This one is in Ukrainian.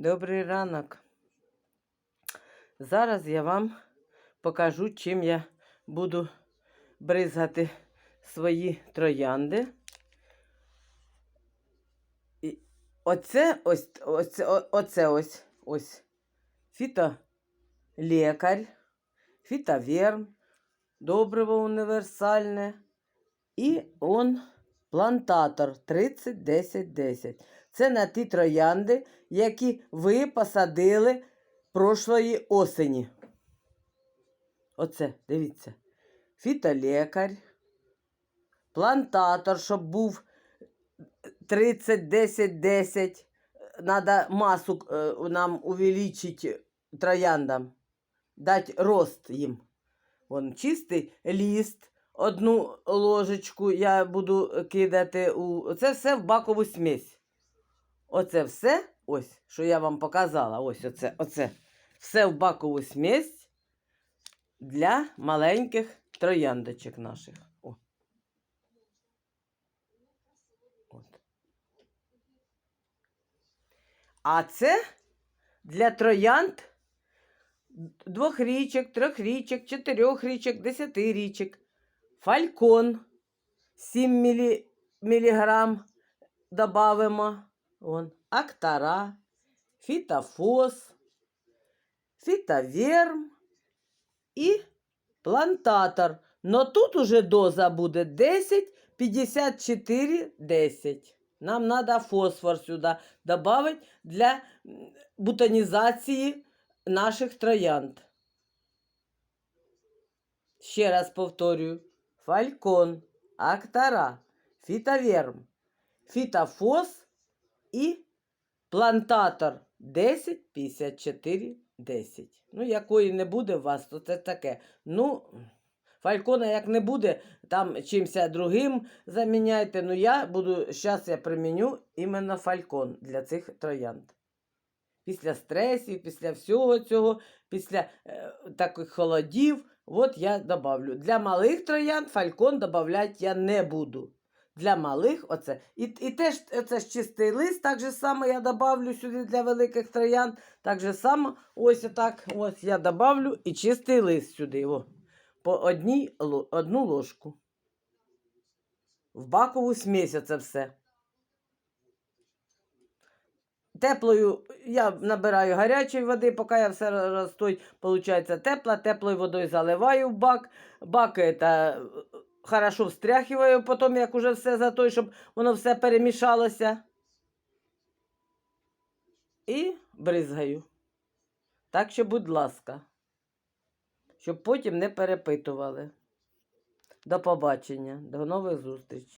Добрий ранок. Зараз я вам покажу, чим я буду бризгати свої троянди. І оце ось, оце, оце ось, ось фітолікар, фітоверм, добриво універсальне. І он плантатор 30 10 10. Це на ті троянди, які ви посадили прошлої осені. Оце, дивіться. Фітолікар, плантатор, щоб був 30 10 10. Надо масу е, нам увеличити трояндам, дати рост їм. Вон чистий ліст, одну ложечку я буду кидати у. Це все в бакову смесь. Оце все, ось, що я вам показала. Ось оце, оце. Все в бакову смесь для маленьких трояндочок наших. О. От. А це для троянд двох річок, трьох річок, чотирьох річок, десяти річок. Фалькон 7 мілі, міліграм добавимо. Вон, актара, фітофос, фітоверм і плантатор. Но тут уже доза буде 10, 54, 10. Нам треба фосфор сюди додати для м, бутонізації наших троянд. Ще раз повторюю: фалькон, актара, фітоверм, фітофос і плантатор 10, 54, 10. Ну, якої не буде у вас, то це таке. Ну, фалькона як не буде, там чимся другим заміняйте. Ну, я буду, зараз я приміню іменно фалькон для цих троянд. Після стресів, після всього цього, після е, таких холодів, от я добавлю. Для малих троянд фалькон додавати я не буду. Для малих оце. І, і теж це ж чистий лист, так же само я добавлю сюди для великих троянд. Так же само, ось отак, ось я добавлю і чистий лист сюди. О, по одній, одну ложку. В бакову смесь це все. Теплою я набираю гарячої води, поки я все розстой, виходить тепла, теплою водою заливаю в бак. Бак это, хорошо встряхиваю, потім як уже все за той, щоб воно все перемішалося. І бризгаю. Так що, будь ласка, щоб потім не перепитували. До побачення, до нових зустрічей.